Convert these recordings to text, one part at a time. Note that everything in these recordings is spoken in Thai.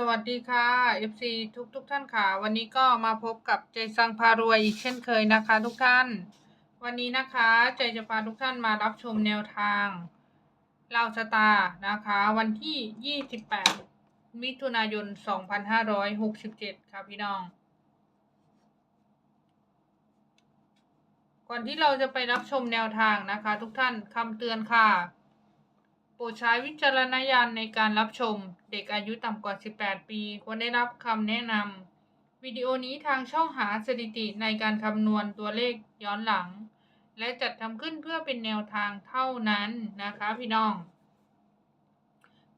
สวัสดีค่ะ FC ทุกทุกๆท่านค่ะ วันนี้ก็มาพบกับใจซังพารวยอีกเช่นเคยนะคะ ทุกท่าน วันนี้นะคะใจจะพาทุกท่านมารับชมแนวทางเล่าสตาร์นะคะ วันที่ 28 มิถุนายน 2567 ค่ะพี่น้อง ก่อนที่เราจะไปรับชมแนวทางนะคะ ทุกท่านคำเตือนค่ะ โปรดใช้วิจารณญาณในการรับชม เด็กอายุต่ำกว่า 18 ปีควรได้รับคำแนะนำวิดีโอนี้ทางช่องหาสถิติในการคำนวณตัวเลขย้อนหลัง และจัดทำขึ้นเพื่อเป็นแนวทางเท่านั้นนะคะพี่น้อง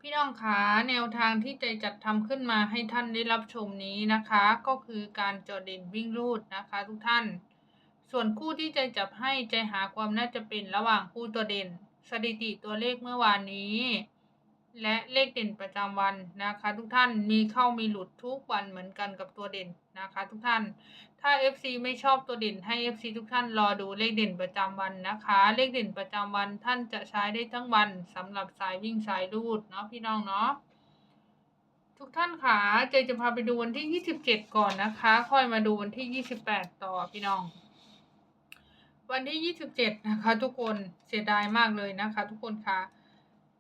พี่น้องคะแนวทางที่ใจจัดทำขึ้นมาให้ท่านได้รับชมนี้นะคะ ก็คือการจอเด่นวิ่งรูดนะคะทุกท่าน ส่วนคู่ที่ใจจับให้ใจหาความน่าจะเป็นระหว่างคู่ตัวเด่น สถิติตัวเลขเมื่อวานนี้ และเลขเด่นประจำวันนะคะ ทุกท่านมีเข้ามีหลุดทุกวันเหมือนกันกับตัวเด่นนะคะ ทุกท่าน ถ้า FC ไม่ชอบตัวเด่นให้ FC ทุกท่านรอดูเลขเด่นประจำวันนะคะ เลขเด่นประจำวันท่านจะใช้ได้ทั้งวันสำหรับสายวิ่งสายรูดเนาะพี่น้องเนาะทุกท่านค่ะเจจะพาไปดูวันที่ 27 ก่อนนะคะ ค่อยมาดูวันที่ 28 ต่อพี่น้อง วันที่ 27 นะคะ ทุกคนเสียดายมากเลยนะคะ ทุกคนค่ะ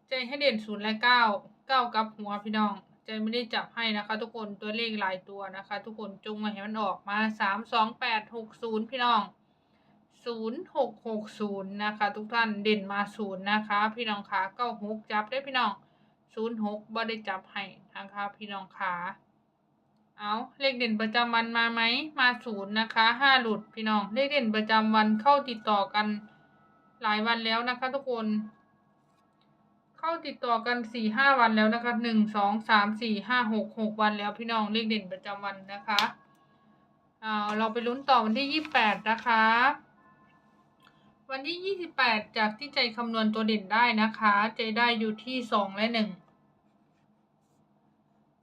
ใจให้เด่นศูนย์และเก้าเก้ากับหัวพี่น้อง ใจไม่ได้จับให้นะคะ ทุกคนตัวเลขหลายตัวนะคะ ทุกคนจงมาให้มันออกมาสามสองแปดหกศูนย์พี่น้องศูนย์หกหกศูนย์นะคะ ทุกท่านเด่นมาศูนย์นะคะ พี่น้องขาเก้าหกจับได้พี่น้องศูนย์หกบ่ได้จับให้นะคะ พี่น้องขา เอาเลขเด่นประจำวันมาไหมมาศูนย์นะคะห้าหลุดพี่น้องเลขเด่นประจำวันเข้าติดต่อกันหลายวันแล้วนะคะ ทุกคน เข้าติดต่อกันสี่ห้าวันแล้วนะคะหนึ่งสองสามสี่ห้าหกหกวันแล้วพี่น้องเลขเด่นประจำวันนะคะเอาเราไปลุ้นต่อวันที่ยี่แปดนะคะ วันที่ยี่สิบแปดจากที่ใจคำนวณตัวเด่นได้นะคะ ใจได้อยู่ที่สองและหนึ่ง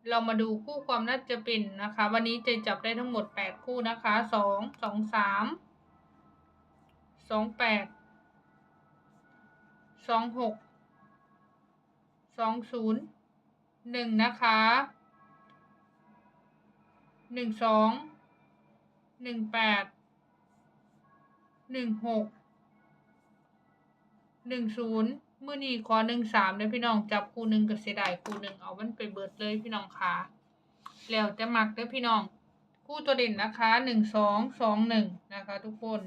เรามาดูคู่ความน่าจะเป็นนะคะ วันนี้จะจับได้ทั้งหมด 8 คู่นะคะ 2 2 3 2 8 2 6 2 0 1 นะคะ 1 2 1 8 1 6 1 0 มื่อนี้ขอหนึ่งสามเลยพี่น้องจับคู่หนึ่งกับเสียดายคู่หนึ่งเอามันไปเบิดเลยพี่น้องค่ะแล้วจะหมักเด้อพี่น้อง คู่ตัวเด่นนะคะหนึ่งสองสองหนึ่งนะคะ ทุกคน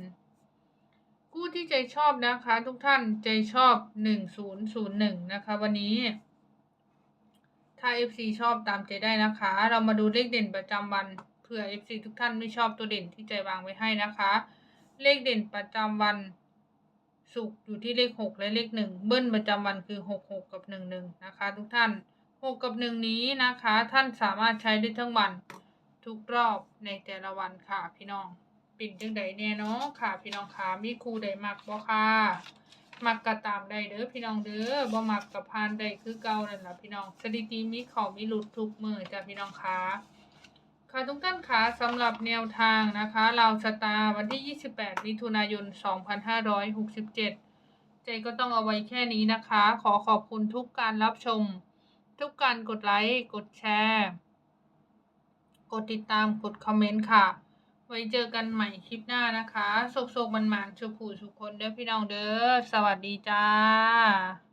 คู่ที่ใจชอบนะคะ ทุกท่านใจชอบหนึ่งศูนย์ศูนย์หนึ่งนะคะ วันนี้ ถ้า FC ชอบตามใจได้นะคะ เรามาดูเลขเด่นประจำวันเผื่อ FC ทุกท่านไม่ชอบตัวเด่นที่ใจวางไว้ให้นะคะ เลขเด่นประจำวัน สุกอยู่ที่เลขหกและเลขหนึ่งเบิ้ลประจำวันคือหกหกกับหนึ่งหนึ่งนะคะ ทุกท่านหกกับหนึ่งนี้นะคะ ท่านสามารถใช้ได้ทั้งวันทุกรอบในแต่ละวันค่ะพี่น้อง ปิ่นจังใดแน่เนาะค่ะ พี่น้องค่ะมีครูใดมักบ่ค่ะมักกระตามได้เด้อพี่น้องเด้อบ่มักกับพานได้คือเก่านั่นล่ะพี่น้องสถิติมีเขามีหลุดทุกมือจ้ะพี่น้องค่ะ ค่ะทุกท่านคะสำหรับแนวทางนะคะเราสตาร์วันที่ 28 มิถุนายน 2567ใจก็ต้องเอาไว้แค่นี้นะคะ ขอขอบคุณทุกการรับชม ทุกการกดไลค์ กดแชร์ กดติดตามกดคอมเมนต์ค่ะ ไว้เจอกันใหม่คลิปหน้านะคะโศกๆมันๆชุกผู้สุคนเด้อพี่น้องเด้อสวัสดีจ้า